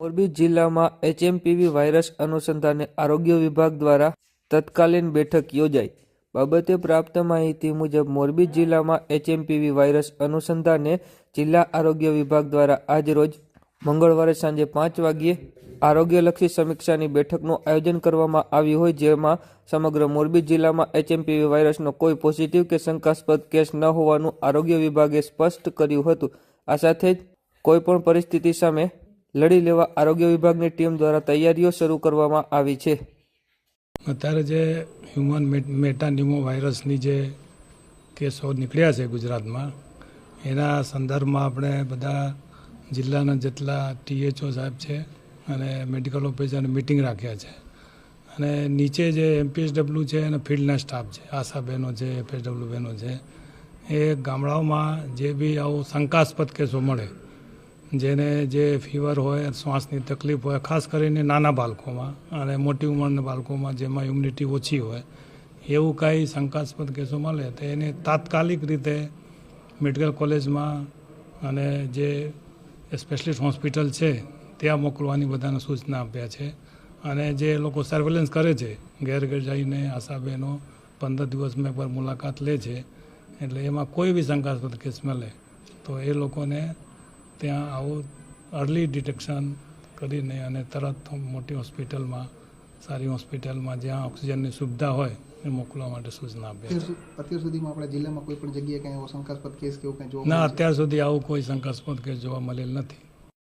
મોરબી જિલ્લામાં HMPV virus અનુસંધાને આરોગ્ય વિભાગ દ્વારા તત્કાલીન બેઠક યોજાઈ. બાબતે પ્રાપ્ત માહિતી મુજબ મોરબી જિલ્લામાં એચએમપીવી વાયરસ અનુસંધાને જિલ્લા આરોગ્ય વિભાગ દ્વારા આજરોજ મંગળવારે સાંજે પાંચ વાગ્યે આરોગ્યલક્ષી સમીક્ષાની બેઠકનું આયોજન કરવામાં આવ્યું હોય જેમાં સમગ્ર મોરબી જિલ્લામાં એચએમપીવી વાયરસનો કોઈ પોઝિટિવ કે શંકાસ્પદ કેસ ન હોવાનું આરોગ્ય વિભાગે સ્પષ્ટ કર્યું હતું. આ સાથે જ કોઈપણ પરિસ્થિતિ સામે લડી લેવા આરોગ્ય વિભાગની ટીમ દ્વારા તૈયારીઓ શરૂ કરવામાં આવી છે. અત્યારે જે હ્યુમન મેટાન્યુમો વાયરસની જે કેસો નીકળ્યા છે ગુજરાતમાં, એના સંદર્ભમાં આપણે બધા જિલ્લાના જેટલા ટીએચઓ સાહેબ છે અને મેડિકલ ઓફિસરને મિટિંગ રાખ્યા છે. અને નીચે જે એમપીએસડબલ્યુ છે અને ફિલ્ડના સ્ટાફ છે, આશા બહેનો છે એફએસડબલ્યુ બહેનો છે, એ ગામડાઓમાં જે બી આવું શંકાસ્પદ કેસો મળે જેને જે ફીવર હોય, શ્વાસની તકલીફ હોય, ખાસ કરીને નાના બાળકોમાં અને મોટી ઉંમરના બાળકોમાં જેમાં ઇમ્યુનિટી ઓછી હોય, એવું કાંઈ શંકાસ્પદ કેસો મળે તો એને તાત્કાલિક રીતે મેડિકલ કોલેજમાં અને જે સ્પેશિયલિસ્ટ હોસ્પિટલ છે, ત્યાં મોકલવાની બધાને સૂચના આપ્યા છે. અને જે લોકો સર્વેલન્સ કરે છે ઘેર ઘેર જઈને આશાબહેનો પંદર દિવસમાં પર મુલાકાત લે છે, એટલે એમાં કોઈ બી શંકાસ્પદ કેસ મળે તો એ લોકોને ત્યાં આવું અર્લી ડિટેક્શન કરીને અને તરત મોટી હોસ્પિટલમાં સારી હોસ્પિટલમાં જ્યાં ઓક્સિજનની સુવિધા હોય એ મોકલવા માટે સૂચના આપે અત્યાર સુધીમાં આપણા જિલ્લામાં કોઈ પણ જગ્યાએ કંઈ એવો શંકાસ્પદ કેસ કે એવું કંઈ જોવા ના અત્યાર સુધી આવું કોઈ શંકાસ્પદ કેસ જોવા મળેલ નથી.